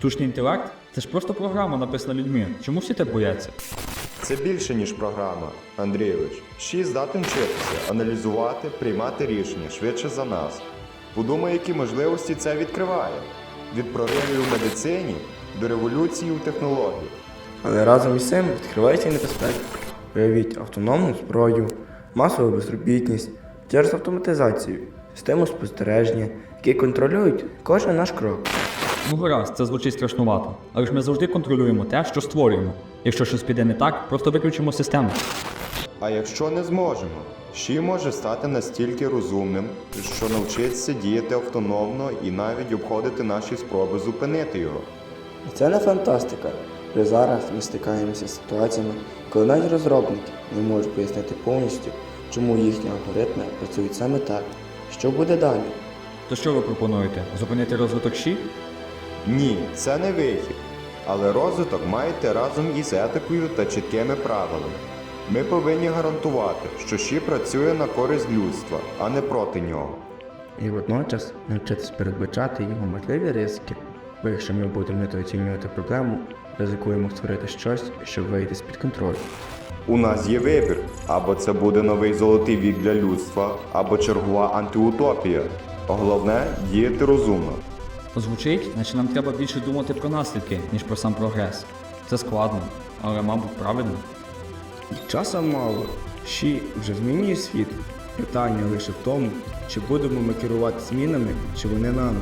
Штучний інтелект це ж просто програма, написана людьми. Чому всі так бояться? Це більше, ніж програма, Андрійович. Ші здатен вчитися, аналізувати, приймати рішення швидше за нас. Подумай, які можливості це відкриває. Від проривів у медицині до революції у технологіях. Але разом із цим відкривається і небезпека. Уявіть автономну зброю, масову безробітність через автоматизацію, систему спостереження, які контролюють кожен наш крок. Ну гаразд, це звучить страшнувато. Але ж ми завжди контролюємо те, що створюємо. Якщо щось піде не так, просто виключимо систему. А якщо не зможемо, Ші може стати настільки розумним, що навчиться діяти автономно і навіть обходити наші спроби зупинити його. І це не фантастика. Вже зараз ми стикаємося з ситуаціями, коли навіть розробники не можуть пояснити повністю, чому їхні алгоритми працюють саме так. Що буде далі? То що ви пропонуєте? Зупинити розвиток ШІ? Ні, це не вихід. Але розвиток має йти разом із етикою та чіткими правилами. Ми повинні гарантувати, що ШІ працює на користь людства, а не проти нього. І водночас навчитись передбачати його можливі ризики. Бо якщо ми будемо недооцінювати проблему, ризикуємо створити щось, що вийде з-під контролю. У нас є вибір: або це буде новий золотий вік для людства, або чергова антиутопія. Головне діяти розумно. Звучить, наче нам треба більше думати про наслідки, ніж про сам прогрес. Це складно, але, мабуть, правильно. Часом мало. Ші вже змінює світ. Питання лише в тому, чи будемо ми керувати змінами, чи вони нами.